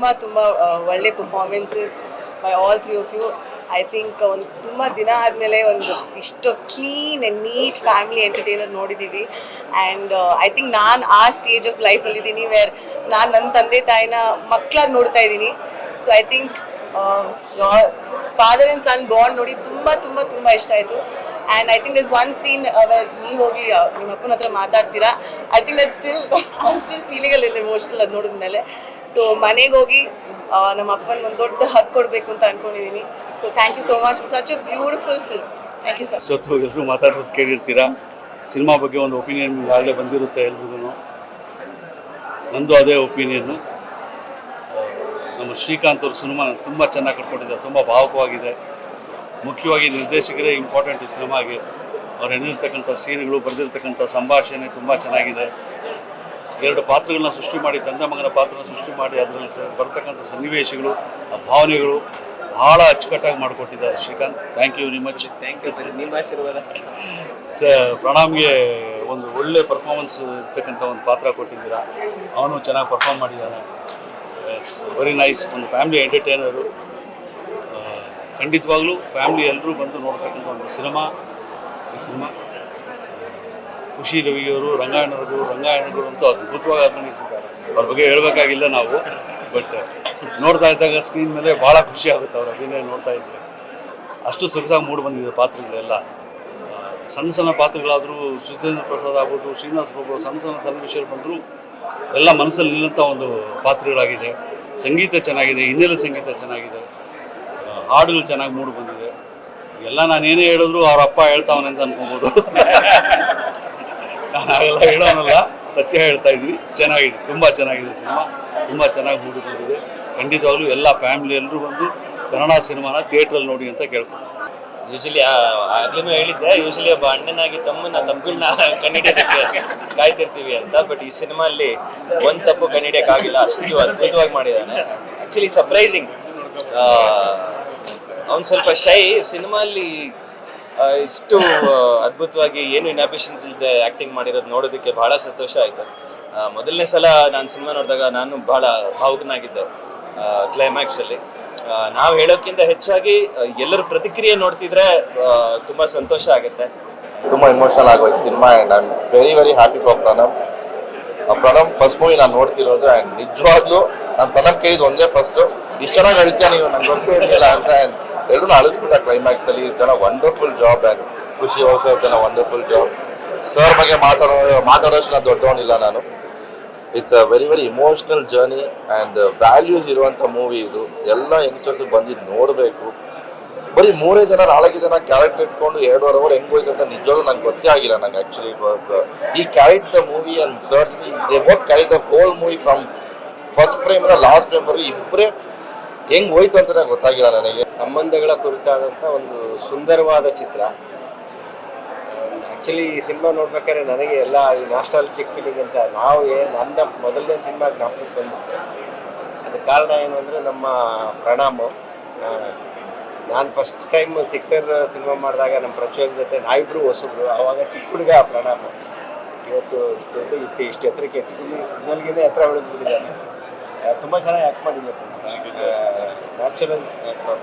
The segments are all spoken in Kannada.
ತುಂಬ ತುಂಬ ಒಳ್ಳೆ performances by all three of you I think ಒಂದು ತುಂಬ ದಿನ ಆದಮೇಲೆ ಒಂದು ಇಷ್ಟು clean and neat family entertainer ನೋಡಿದ್ದೀವಿ ಆ್ಯಂಡ್ ಐ ಥಿಂಕ್ ನಾನು ಆ ಸ್ಟೇಜ್ ಆಫ್ ಲೈಫಲ್ಲಿದ್ದೀನಿ ವೇರ್ ನಾನು ನನ್ನ ತಂದೆ ತಾಯಿನ ಮಕ್ಕಳಾಗಿ ನೋಡ್ತಾ ಇದ್ದೀನಿ so I think father and son bond ನೋಡಿ ತುಂಬ ತುಂಬ ತುಂಬ ಇಷ್ಟ ಆಯಿತು. And I think this one scene where ನೀವು ಹೋಗಿ ನಿಮ್ಮ ಅಪ್ಪನ ಹತ್ರ ಮಾತಾಡ್ತೀರಾ. I think that still still feeling ಅಲ್ಲಿ ಇಮೋಷನಲ್ ಅದು ನೋಡಿದ್ಮೇಲೆ. ಸೊ ಮನೆಗೆ ಹೋಗಿ ನಮ್ಮ ಅಪ್ಪನ ಒಂದು ದೊಡ್ಡ ಹಕ್ ಕೊಡಬೇಕು ಅಂತ ಅನ್ಕೊಂಡಿದ್ದೀನಿ so thank you so much such a beautiful film thank you sir ಜೊತೆ ಎಲ್ಲರೂ ಮಾತಾಡೋದು ಕೇಳಿರ್ತೀರಾ? ಸಿನಿಮಾ ಬಗ್ಗೆ ಒಂದು ಒಪಿನಿಯನ್ ಆಗಲೇ ಬಂದಿರುತ್ತೆ ಎಲ್ರಿಗೂ ನಂದು ಅದೇ ಒಪಿನಿಯನ್ನು ನಮ್ಮ ಶ್ರೀಕಾಂತ್ ಅವ್ರ ಸಿನಿಮಾ ತುಂಬ ಚೆನ್ನಾಗಿ ಕಟ್ಕೊಂಡಿದ್ದಾರೆ. ತುಂಬ ಭಾವಕವಾಗಿದೆ. ಮುಖ್ಯವಾಗಿ ನಿರ್ದೇಶಕರೇ ಇಂಪಾರ್ಟೆಂಟ್ ಈ ಸಿನಿಮಾಗೆ. ಅವ್ರು ಎಣ್ಣಿರ್ತಕ್ಕಂಥ ಸೀನ್ಗಳು, ಬರೆದಿರ್ತಕ್ಕಂಥ ಸಂಭಾಷಣೆ ತುಂಬ ಚೆನ್ನಾಗಿದೆ. ಎರಡು ಪಾತ್ರಗಳನ್ನ ಸೃಷ್ಟಿ ಮಾಡಿ ತಂದೆ ಮಗನ ಪಾತ್ರನ ಸೃಷ್ಟಿ ಮಾಡಿ ಅದರಲ್ಲಿ ಬರತಕ್ಕಂಥ ಸನ್ನಿವೇಶಗಳು ಆ ಭಾವನೆಗಳು ಭಾಳ ಅಚ್ಚುಕಟ್ಟಾಗಿ ಮಾಡಿಕೊಟ್ಟಿದ್ದಾರೆ Srikanth. Thank you very much thank you ನಿಮ್ಮ ಆಶೀರ್ವಾದ. ಸ ಪ್ರಣಾಮ್ಗೆ ಒಂದು ಒಳ್ಳೆ ಪರ್ಫಾರ್ಮೆನ್ಸ್ ಇರ್ತಕ್ಕಂಥ ಒಂದು ಪಾತ್ರ ಕೊಟ್ಟಿದ್ದೀರಾ. ಅವನು ಚೆನ್ನಾಗಿ ಪರ್ಫಾರ್ಮ್ ಮಾಡಿದ್ದಾನೆ. ಎಸ್ ವೆರಿ ನೈಸ್ ಒಂದು ಫ್ಯಾಮಿಲಿ ಎಂಟರ್ಟೈನರು ಖಂಡಿತವಾಗ್ಲೂ ಫ್ಯಾಮಿಲಿ ಎಲ್ಲರೂ ಬಂದು ನೋಡ್ತಕ್ಕಂಥ ಒಂದು ಸಿನಿಮಾ ಈ ಸಿನಿಮಾ ಖುಷಿ ರವಿಯವರು ರಂಗಾಯಣರು ರಂಗಾಯಣರು ಅಂತೂ ಅದ್ಭುತವಾಗಿ ಅಭಿನಯಿಸಿದ್ದಾರೆ. ಅವ್ರ ಬಗ್ಗೆ ಹೇಳಬೇಕಾಗಿಲ್ಲ ನಾವು ಬಟ್ ನೋಡ್ತಾ ಇದ್ದಾಗ ಸ್ಕ್ರೀನ್ ಮೇಲೆ ಭಾಳ ಖುಷಿ ಆಗುತ್ತೆ ಅವ್ರ ಅಭಿನಯ ನೋಡ್ತಾ ಇದ್ರೆ. ಅಷ್ಟು ಸೊಗಸಾಗಿ ಮೂಡಿ ಬಂದಿದೆ ಪಾತ್ರಗಳೆಲ್ಲ. ಸಣ್ಣ ಸಣ್ಣ ಪಾತ್ರಗಳಾದರೂ ಸುಧೇಂದ್ರ ಪ್ರಸಾದ್ ಆಗ್ಬೋದು, ಶ್ರೀನಿವಾಸ್ ಬಾಬು ಸಣ್ಣ ಸಣ್ಣ ಸನ್ನಿವೇಶಗಳು ಬಂದರೂ, ಎಲ್ಲ ಮನಸ್ಸಲ್ಲಿ ನಿಲ್ಲಂಥ ಒಂದು ಪಾತ್ರಗಳಾಗಿದೆ. ಸಂಗೀತ ಚೆನ್ನಾಗಿದೆ, ಹಿನ್ನೆಲೆ ಸಂಗೀತ ಚೆನ್ನಾಗಿದೆ. ಹಾಡುಗಳು ಚೆನ್ನಾಗಿ ಮೂಡಿ ಬಂದಿದೆ. ಎಲ್ಲ ನಾನು ಏನೇ ಹೇಳಿದ್ರು ಅವ್ರ ಅಪ್ಪ ಹೇಳ್ತಾವನೆ ಅಂತ ಅನ್ಕೋಬೋದು. ನಾನು ಹಾಗೆಲ್ಲ ಹೇಳೋನಲ್ಲ, ಸತ್ಯ ಹೇಳ್ತಾ ಇದ್ವಿ ಚೆನ್ನಾಗಿದೆ, ತುಂಬ ಚೆನ್ನಾಗಿದೆ ಸಿನಿಮಾ. ತುಂಬ ಚೆನ್ನಾಗಿ ಮೂಡಿ ಬಂದಿದೆ ಖಂಡಿತವಾಗ್ಲೂ ಎಲ್ಲ ಫ್ಯಾಮಿಲಿ ಎಲ್ಲರೂ ಬಂದು ಕನ್ನಡ ಸಿನಿಮಾನ ಥಿಯೇಟ್ರಲ್ಲಿ ನೋಡಿ ಅಂತ ಕೇಳ್ಕೊತೀವಿ ಯೂಶಲಿ ಆಗ್ಲೂ ಹೇಳಿದ್ದೆ ಯೂಶಲಿ ಒಬ್ಬ ಅಣ್ಣನಾಗಿ ತಮ್ಮನ್ನ ತಮ್ಮಗಳನ್ನ ಕಂಡಿಡಿಯೋದಕ್ಕೆ ಕಾಯ್ತಿರ್ತೀವಿ ಅಂತ ಬಟ್ ಈ ಸಿನಿಮಾಲ್ಲಿ ಒಂದು ತಪ್ಪು ಕಂಡಿಡಿಯಕ್ಕಾಗಿಲ್ಲ ಅಷ್ಟು ಅದ್ಭುತವಾಗಿ ಮಾಡಿದ್ದಾನೆ. ಆಕ್ಚುಲಿ ಸರ್ಪ್ರೈಸಿಂಗ್ ಅವ್ನು ಸ್ವಲ್ಪ ಶೈ ಸಿನಿಮಾಲ್ಲಿ ಇಷ್ಟು ಅದ್ಭುತವಾಗಿ ಏನು ಇನಾಬಿಷನ್ಸ್ ಇಲ್ಲದೆ ಆ್ಯಕ್ಟಿಂಗ್ ಮಾಡಿರೋದು ನೋಡೋದಕ್ಕೆ ಬಹಳ ಸಂತೋಷ ಆಯಿತು. ಮೊದಲನೇ ಸಲ ನಾನು ಸಿನಿಮಾ ನೋಡಿದಾಗ ನಾನು ಬಹಳ ಭಾವುಕನಾಗಿದ್ದೆ ಕ್ಲೈಮ್ಯಾಕ್ಸಲ್ಲಿ ನಾವು ಹೇಳೋದಕ್ಕಿಂತ ಹೆಚ್ಚಾಗಿ ಎಲ್ಲರ ಪ್ರತಿಕ್ರಿಯೆ ನೋಡ್ತಿದ್ರೆ ತುಂಬ ಸಂತೋಷ ಆಗುತ್ತೆ. ತುಂಬ ಇಮೋಷನಲ್ ಆಗೋಯ್ತು cinema and I am very very happy for Pranam Pranam first movie ನಾನು ನೋಡ್ತಿರೋದು ಆ್ಯಂಡ್ ನಿಜವಾಗ್ಲೂ ನಾನು ಪ್ರಣಮ್ ಕೇಳಿದ್ದು ಒಂದೇ ಫಸ್ಟು ಇಷ್ಟು ಚೆನ್ನಾಗಿ ಹೇಳ್ತೀಯ ನೀವು? ನಂಗೆ ಗೊತ್ತೇ ಇರಲಿಲ್ಲ ಅಂತ. ಆ್ಯಂಡ್ ಎಲ್ಲರೂ ಅಳಿಸ್ಬಿಟ್ಟ ಕ್ಲೈಮ್ಯಾಕ್ಸಲ್ಲಿ is done wonderful job and Khushi also done wonderful job sir ಬಗ್ಗೆ ಮಾತಾಡೋ, ಮಾತಾಡೋಷ್ಟು ನಾನು ದೊಡ್ಡವನಿಲ್ಲ ನಾನು. It's a very very emotional journey and values ಇರುವಂಥ ಮೂವಿ ಇದು. ಎಲ್ಲ ಯಂಗ್ಸ್ಟರ್ಸ್ ಬಂದು ನೋಡಬೇಕು. ಬರೀ ಮೂರೇ ಜನ, ನಾಲ್ಕು ಜನ ಕ್ಯಾರೆಕ್ಟರ್ ಇಟ್ಕೊಂಡು ಎರಡೂವರೆ ಅವರ್ ಹೆಂಗ್ ಅಂತ ನಿಜವಾಗ್ಲೂ ನಂಗೆ ಗೊತ್ತೇ ಆಗಿಲ್ಲ ನಂಗೆ actually it was he carried the movie and sir they both carried the whole movie from first frame last frame ವರೆಗೂ ಇಬ್ಬರೇ ಹೆಂಗ್ ಹೋಯ್ತು ಅಂತ ಗೊತ್ತಾಗಿಲ್ಲ ನನಗೆ. ಸಂಬಂಧಗಳ ಕುರಿತಾದಂಥ ಒಂದು ಸುಂದರವಾದ ಚಿತ್ರ. ಆ್ಯಕ್ಚುಲಿ ಈ ಸಿನಿಮಾ ನೋಡ್ಬೇಕಾದ್ರೆ ನನಗೆ ಎಲ್ಲ ಈ ನಾಸ್ಟಾಲಜಿಕ್ ಫೀಲಿಂಗ್ ಅಂತ ನಾವು ಏನು ನನ್ನ ಮೊದಲನೇ ಸಿನಿಮಾ ಜ್ಞಾಪಕಕ್ಕೆ ಬಂದ್ಬಿಟ್ಟು ಅದಕ್ಕೆ ಕಾರಣ ಏನು ಅಂದರೆ ನಮ್ಮ ಪ್ರಣಾಮ. ನಾನು ಫಸ್ಟ್ ಟೈಮ್ ಸಿಕ್ಸರ್ ಸಿನಿಮಾ ಮಾಡಿದಾಗ ನಮ್ಮ ಪ್ರಚೋಲ್ ಜೊತೆ ನಾವಿಬ್ರು ಹೊಸಬ್ರು, ಆವಾಗ ಚಿಕ್ಕ ಹುಡುಗ ಪ್ರಣಾಮ. ಇವತ್ತು ಇತ್ತು ಇಷ್ಟು ಎತ್ತರಕ್ಕೆ ಹೆಚ್ಚು ಹತ್ರ ಎತ್ತರ ತುಂಬ ಚೆನ್ನಾಗಿ ಆ್ಯಕ್ಟ್ ಮಾಡಿದ್ದೆ ನ್ಯಾಚುರಲ್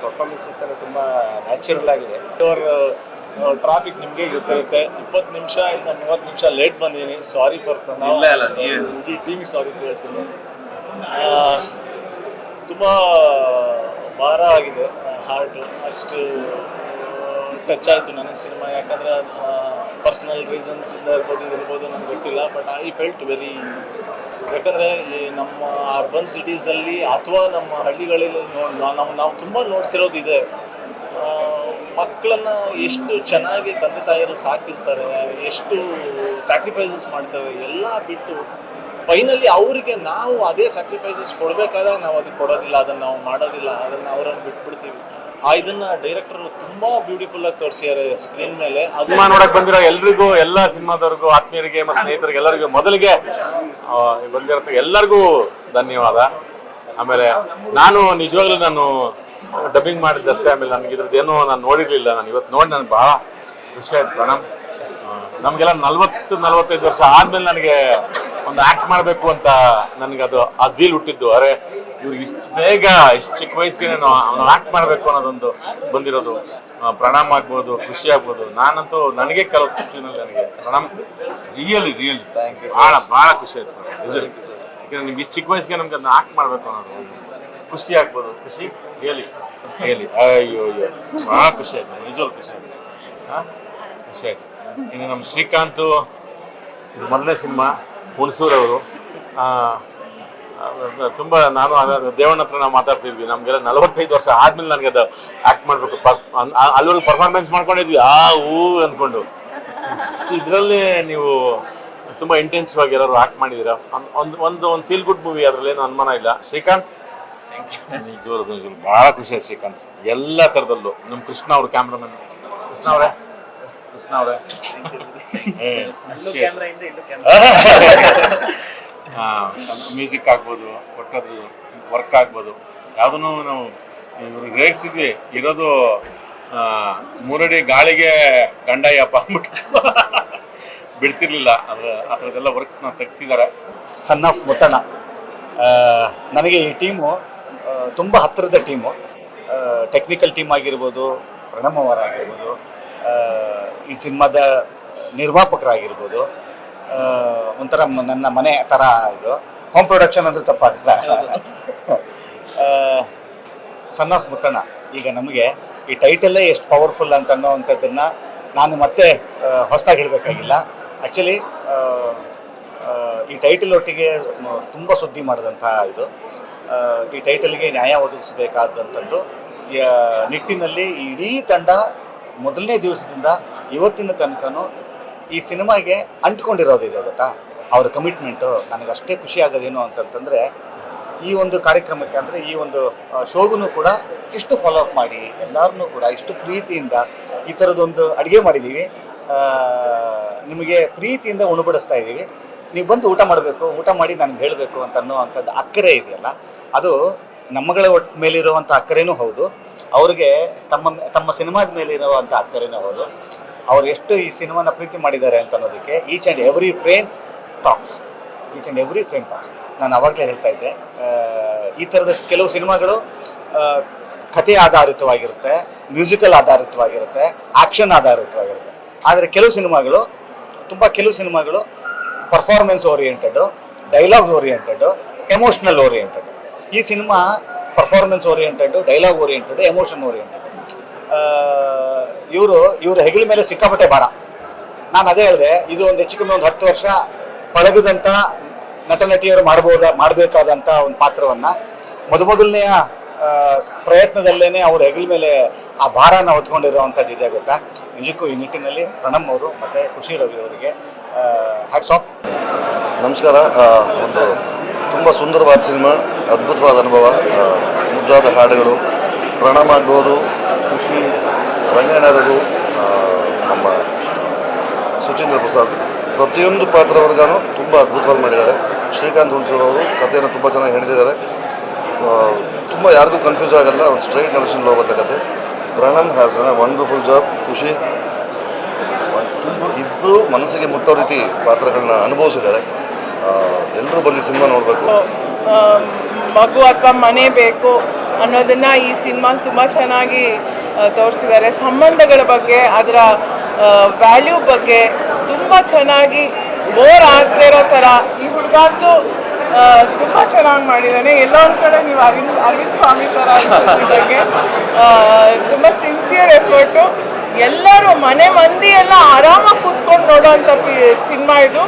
ಪರ್ಫಾರ್ಮೆನ್ಸಸ್ ಎಲ್ಲ ತುಂಬ ನ್ಯಾಚುರಲ್ ಆಗಿದೆ. ಟ್ರಾಫಿಕ್ ನಿಮಗೆ ಗೊತ್ತಿರುತ್ತೆ. ಇಪ್ಪತ್ತು ನಿಮಿಷ ಇಂದ ಮೂವತ್ತು ನಿಮಿಷ ಲೇಟ್ ಬಂದಿದ್ದೀನಿ. ಸಾರಿ ಫಾರ್ ಇಡೀ ಟೀಮಿಗೆ ಸಾರಿ ಕೇಳ್ತೀನಿ. ತುಂಬ ಭಾರ ಆಗಿದೆ ಹಾರ್ಟ್ ಅಷ್ಟು ಟಚ್ ಆಯಿತು ನನಗೆ ಸಿನಿಮಾ ಯಾಕಂದರೆ ಪರ್ಸನಲ್ ರೀಸನ್ಸ್ ಇಂದ ಇರ್ಬೋದು ಇದಿರ್ಬೋದು ನನಗೆ ಗೊತ್ತಿಲ್ಲ. ಬಟ್ ಐ ಫೆಲ್ಟ್ ವೆರಿ ಯಾಕಂದರೆ ಈ ನಮ್ಮ ಅರ್ಬನ್ ಸಿಟೀಸಲ್ಲಿ ಅಥವಾ ನಮ್ಮ ಹಳ್ಳಿಗಳಲ್ಲಿ ನಾವು ನಾವು ತುಂಬ ನೋಡ್ತಿರೋದು ಇದೆ ಮಕ್ಕಳನ್ನ ಎಷ್ಟು ಚೆನ್ನಾಗಿ ತಂದೆ ತಾಯಿಯರು ಸಾಕಿರ್ತಾರೆ, ಎಷ್ಟು ಸ್ಯಾಕ್ರಿಫೈಸಸ್ ಮಾಡ್ತಾರೆ ಎಲ್ಲ ಬಿಟ್ಟು ಫೈನಲಿ ಅವರಿಗೆ ನಾವು ಅದೇ ಸ್ಯಾಕ್ರಿಫೈಸಸ್ ಕೊಡಬೇಕಾದಾಗ ನಾವು ಅದಕ್ಕೆ ಕೊಡೋದಿಲ್ಲ, ಅದನ್ನು ನಾವು ಮಾಡೋದಿಲ್ಲ, ಅದನ್ನು ಅವರನ್ನು ಬಿಟ್ಬಿಡ್ತೀವಿ. ಆ, ಇದನ್ನ ಡೈರೆಕ್ಟರ್ ತುಂಬಾ ಬ್ಯೂಟಿಫುಲ್ ಆಗಿ ತೋರಿಸಿದ್ದಾರೆ ಸ್ಕ್ರೀನ್ ಮೇಲೆ. ಅದು ಸಿನಿಮಾ ನೋಡಕ್ ಬಂದಿರೋ ಎಲ್ರಿಗೂ, ಎಲ್ಲಾ ಸಿನಿಮಾದವ್ರಿಗೂ, ಆತ್ಮೀಯರಿಗೆ ಮತ್ತು ಸ್ನೇಹಿತರಿಗೆ, ಎಲ್ಲರಿಗೂ ಮೊದಲಿಗೆ ಬಂದಿರತ್ತ ಎಲ್ಲರಿಗೂ ಧನ್ಯವಾದ. ಆಮೇಲೆ ನಾನು ನಿಜವಾಗ್ಲೂ ನಾನು ಡಬ್ಬಿಂಗ್ ಮಾಡಿದ್ದಷ್ಟೇ, ಆಮೇಲೆ ನನಗೆ ಇದ್ರದ್ದೇನೋ ನಾನು ನೋಡಿರಲಿಲ್ಲ. ನಾನು ಇವತ್ತು ನೋಡಿ ನನಗೆ ಭಾಳ ಖುಷಿ ಆಯ್ತು ಪ್ರಣಮ್ ನಮಗೆಲ್ಲ ನಲ್ವತ್ತು, ನಲ್ವತ್ತೈದು ವರ್ಷ ಆದಮೇಲೆ ನನಗೆ ಒಂದು ಆ್ಯಕ್ಟ್ ಮಾಡಬೇಕು ಅಂತ ನನಗೆ ಅದು ಅಜೀಲ್ ಹುಟ್ಟಿದ್ದು. ಅರೆ ಇವ್ರಿಗೆ ಇಷ್ಟು ಬೇಗ, ಇಷ್ಟು ಚಿಕ್ಕ ವಯಸ್ಸಿಗೆ ನಾನು ಆ್ಯಕ್ಟ್ ಮಾಡಬೇಕು ಅನ್ನೋದೊಂದು ಬಂದಿರೋದು. ಪ್ರಣಾಮ್ ಆಗ್ಬೋದು ಖುಷಿ ಆಗ್ಬೋದು. ನಾನಂತೂ ನನಗೆ ಕೆಲವು ಖುಷಿ ನನಗೆ. ಪ್ರಣಾಮ ರಿಯಲಿ ರಿಯಲಿ. ಭಾಳ ಭಾಳ ಖುಷಿ ಆಯ್ತು. ಯಾಕಂದ್ರೆ ನಿಮ್ಗೆ ಇಷ್ಟು ಚಿಕ್ಕ ವಯಸ್ಸಿಗೆ ನಮ್ಗೆ ಅದನ್ನ ಆಕ್ಟ್ ಮಾಡಬೇಕು ಅನ್ನೋದು ಖುಷಿ ಆಗ್ಬೋದು. ಖುಷಿ? ರಿಯಲಿ. ರಿಯಲಿ. ಅಯ್ಯೋ ಅಯ್ಯೋ ಭಾಳ ಖುಷಿ ಆಯ್ತು. ನಿಜವಾಗ್ಲೂ ಖುಷಿ ಆಯ್ತು. ಹಾಂ? ಖುಷಿ ಆಯ್ತು. ಇನ್ನು ನಮ್ಮ ಶ್ರೀಕಾಂತ್ ಇದು ಮೊದಲನೇ ಸಿನಿಮಾ ಹುಣಸೂರವರು ತುಂಬ ನಾನು ದೇವಣ್ಣ ಹತ್ರ ನಾವು ಮಾತಾಡ್ತಿದ್ವಿ. ನಮಗೆಲ್ಲ ನಲವತ್ತೈದು ವರ್ಷ ಆದ್ಮೇಲೆ ನನಗೆ ಅದು ಆ್ಯಕ್ಟ್ ಮಾಡಬೇಕು. ಅಲ್ಲಿವರೆಗೂ ಪರ್ಫಾರ್ಮೆನ್ಸ್ ಮಾಡ್ಕೊಂಡಿದ್ವಿ. ಆ ಹೂ ಅಂದ್ಕೊಂಡು. ಇದರಲ್ಲಿ ನೀವು ತುಂಬ ಇಂಟೆನ್ಸಿವ್ ಆಗಿ ಎಲ್ಲರೂ ಆ್ಯಕ್ಟ್ ಮಾಡಿದ್ದೀರಾ ಒಂದು ಒಂದು ಒಂದು ಫೀಲ್ ಗುಡ್ ಮೂವಿ ಅದರಲ್ಲಿ ಏನು ಅನುಮಾನ ಇಲ್ಲ? ಶ್ರೀಕಾಂತ್? ನಿಜವಾದ ಭಾಳ ಖುಷಿ ಆಯ್ತು ಶ್ರೀಕಾಂತ್. ಎಲ್ಲ ಥರದಲ್ಲೂ. ನಮ್ಮ ಕೃಷ್ಣ ಅವರು ಕ್ಯಾಮ್ರಾಮನ್ ಕೃಷ್ಣ ಅವರೇ? ಕೃಷ್ಣ ಅವರೇ? ಮ್ಯೂಸಿಕ್ ಆಗ್ಬೋದು ಒಟ್ಟದು ವರ್ಕ್ ಆಗ್ಬೋದು. ಯಾವುದನ್ನು ನಾವು ಇವ್ರಿಗೆ ರೇಗಿಸಿದ್ವಿ ಇರೋದು ಮೂರಡಿ ಗಾಳಿಗೆ ಗಂಡಯ್ಯಪ್ಪ ಅಂದ್ಬಿಟ್ಟು. ಬಿಡ್ತಿರ್ಲಿಲ್ಲ ಅದ್ರ ಆ ಥರದ್ದೆಲ್ಲ ವರ್ಕ್ಸ್ನ ತೆಗ್ಸಿದ್ದಾರೆ. Son of Muttanna. ನನಗೆ ಈ ಟೀಮು ತುಂಬ ಹತ್ತಿರದ ಟೀಮು ಟೆಕ್ನಿಕಲ್ ಟೀಮ್ ಆಗಿರ್ಬೋದು ಪ್ರಣಮ್ ಅವರಾಗಿರ್ಬೋದು ಈ ಸಿನಿಮಾದ ನಿರ್ಮಾಪಕರಾಗಿರ್ಬೋದು ಒಂಥರ ನನ್ನ ಮನೆ ಥರ ಇದು. ಹೋಮ್ ಪ್ರೊಡಕ್ಷನ್ ಅಂದ್ರೆ ತಪ್ಪಾಗಲ್ಲ. ಸನ್ ಆಫ್ ಮುತ್ತಣ್ಣ ಈಗ ನಮಗೆ ಈ ಟೈಟಲ್ಲೇ ಎಷ್ಟು ಪವರ್ಫುಲ್ ಅಂತ ಅನ್ನೋವಂಥದ್ದನ್ನು ನಾನು ಮತ್ತೆ ಹೊಸದಾಗಿ ಹೇಳಬೇಕಾಗಿಲ್ಲ. ಆ್ಯಕ್ಚುಲಿ ಈ ಟೈಟಲ್ ಒಟ್ಟಿಗೆ ತುಂಬ ಸುದ್ದಿ ಮಾಡಿದಂಥ ಇದು. ಈ ಟೈಟಲ್ಗೆ ನ್ಯಾಯ ಒದಗಿಸಬೇಕಾದಂಥದ್ದು ನಿಟ್ಟಿನಲ್ಲಿ ಇಡೀ ತಂಡ ಮೊದಲನೇ ದಿವಸದಿಂದ ಇವತ್ತಿನ ತನಕನೂ ಈ ಸಿನಿಮಾಗೆ ಅಂಟ್ಕೊಂಡಿರೋದಿದೆ ಗೊತ್ತಾ? ಅವ್ರ ಕಮಿಟ್ಮೆಂಟು ನನಗೆ ಅಷ್ಟೇ ಖುಷಿ ಆಗೋದೇನು ಅಂತಂತಂದರೆ, ಈ ಒಂದು ಕಾರ್ಯಕ್ರಮಕ್ಕೆ ಅಂದರೆ ಈ ಒಂದು ಶೋಗೂ ಕೂಡ ಇಷ್ಟು ಫಾಲೋ ಅಪ್ ಮಾಡಿ ಎಲ್ಲರನ್ನೂ ಕೂಡ ಇಷ್ಟು ಪ್ರೀತಿಯಿಂದ ಈ ಥರದೊಂದು ಅಡುಗೆ ಮಾಡಿದ್ದೀವಿ ನಿಮಗೆ ಪ್ರೀತಿಯಿಂದ ಉಣಬಡಿಸ್ತಾ ಇದ್ದೀವಿ ನೀವು ಬಂದು ಊಟ ಮಾಡಬೇಕು, ಊಟ ಮಾಡಿ ನನಗೆ ಹೇಳಬೇಕು ಅಂತ ಅಂಥದ್ದು ಅಕ್ಕರೆ ಇದೆಯಲ್ಲ, ಅದು ನಮ್ಮಗಳ ಒಟ್ಟು ಮೇಲಿರುವಂಥ ಅಕ್ಕರೆನೂ ಹೌದು. ಅವ್ರಿಗೆ ತಮ್ಮ ತಮ್ಮ ಸಿನಿಮಾದ ಮೇಲಿರುವಂಥ ಅಕ್ಕರೆನೂ ಹೌದು. ಅವ್ರು ಎಷ್ಟು ಈ ಸಿನಿಮಾನ ಪ್ರೀತಿ ಮಾಡಿದ್ದಾರೆ ಅಂತ ಅನ್ನೋದಕ್ಕೆ each and every frame talks each and every frame talks ನಾನು ಅವಾಗಲೇ ಹೇಳ್ತಾ ಇದ್ದೆ. ಈ ಥರದ ಕೆಲವು ಸಿನಿಮಾಗಳು ಕಥೆ ಆಧಾರಿತವಾಗಿರುತ್ತೆ ಮ್ಯೂಸಿಕಲ್ ಆಧಾರಿತವಾಗಿರುತ್ತೆ ಆಕ್ಷನ್ ಆಧಾರಿತವಾಗಿರುತ್ತೆ. ಆದರೆ ಕೆಲವು ಸಿನಿಮಾಗಳು, ತುಂಬ ಕೆಲವು ಸಿನಿಮಾಗಳು performance oriented dialogue oriented emotional oriented ಈ cinema performance oriented dialogue oriented emotion oriented ಇವರು ಇವರು ಹೆಗಲ ಮೇಲೆ ಸಿಕ್ಕಾಪಟ್ಟೆ ಭಾರ. ನಾನು ಅದೇ ಹೇಳಿದೆ, ಇದು ಒಂದು ಹೆಚ್ಚು ಕಮ್ಮಿ ಒಂದು ಹತ್ತು ವರ್ಷ ಪಳಗದಂತ ನಟ ನಟಿಯರು ಮಾಡಬಹುದ ಮಾಡಬೇಕಾದಂಥ ಒಂದು ಪಾತ್ರವನ್ನ. ಮೊದಮೊದಲನೆಯ ಪ್ರಯತ್ನದಲ್ಲೇನೆ ಅವ್ರ ಹೆಗಲ ಮೇಲೆ ಆ ಭಾರನ ಹೊತ್ಕೊಂಡಿರುವಂಥದ್ದು ಇದೆ ಗೊತ್ತಾ? ನಿಜಕ್ಕೂ ಈ ನಿಟ್ಟಿನಲ್ಲಿ ಪ್ರಣಮ್ ಅವರು ಮತ್ತು ಖುಷಿ ರವಿ ಅವರಿಗೆ ಹ್ಯಾಟ್ಸ್ ಆಫ್ ನಮಸ್ಕಾರ ಒಂದು ತುಂಬ ಸುಂದರವಾದ ಸಿನಿಮಾ, ಅದ್ಭುತವಾದ ಅನುಭವ ಮುದ್ದಾದ ಹಾಡುಗಳು ಪ್ರಣಮ್ ಆಗ್ಬೋದು ರಂಗಾಯಣರಿಗೂ ನಮ್ಮ ಸುಚೇಂದ್ರ ಪ್ರಸಾದ್ ಪ್ರತಿಯೊಂದು ಪಾತ್ರವರ್ಗನೂ ತುಂಬ ಅದ್ಭುತವಾಗಿ ಮಾಡಿದ್ದಾರೆ. ಶ್ರೀಕಾಂತ್ ಹುಣಸೂರು ಅವರು ಕಥೆಯನ್ನು ತುಂಬ ಚೆನ್ನಾಗಿ ಹೇಳಿದ್ದಾರೆ. ತುಂಬ ಯಾರಿಗೂ ಕನ್ಫ್ಯೂಸ್ ಆಗಲ್ಲ, ಒಂದು ಸ್ಟ್ರೈಟ್ ನರೇಷನ್ ಹೋಗುತ್ತೆ ಕತೆ. Pranam has done wonderful job ಖುಷಿ. ತುಂಬ ಇಬ್ಬರು ಮನಸ್ಸಿಗೆ ಮುಟ್ಟೋ ರೀತಿ ಪಾತ್ರಗಳನ್ನ ಅನುಭವಿಸಿದ್ದಾರೆ. ಎಲ್ಲರೂ ಬಂದು ಸಿನಿಮಾ ನೋಡಬೇಕು. ಮಗು, ಅಕ್ಕ, ಮನೆ ಬೇಕು ಅನ್ನೋದನ್ನ ಈ ಸಿನಿಮಾ ತುಂಬ ಚೆನ್ನಾಗಿ ತೋರಿಸಿದ್ದಾರೆ. ಸಂಬಂಧಗಳ ಬಗ್ಗೆ, ಅದರ ವ್ಯಾಲ್ಯೂ ಬಗ್ಗೆ ತುಂಬ ಚೆನ್ನಾಗಿ ಬೋರ್ ಆಗದೇ ಇರೋ ಥರ ಈ ಹುಡುಗ ಅಂತೂ ತುಂಬ ಚೆನ್ನಾಗಿ ಮಾಡಿದ್ದಾನೆ. ಎಲ್ಲೋ ಒಂದು ಕಡೆ ನೀವು ಅರವಿಂದ್ ಅರವಿಂದ್ ಸ್ವಾಮಿ ಥರ ಬಗ್ಗೆ ತುಂಬ ಸಿನ್ಸಿಯರ್ ಎಫರ್ಟು ಎಲ್ಲರೂ ಮನೆ ಮಂದಿ ಎಲ್ಲ ಆರಾಮಾಗಿ ಕೂತ್ಕೊಂಡು ನೋಡೋವಂಥ ಪಿ, ಸಿನಿಮಾ ಇದು.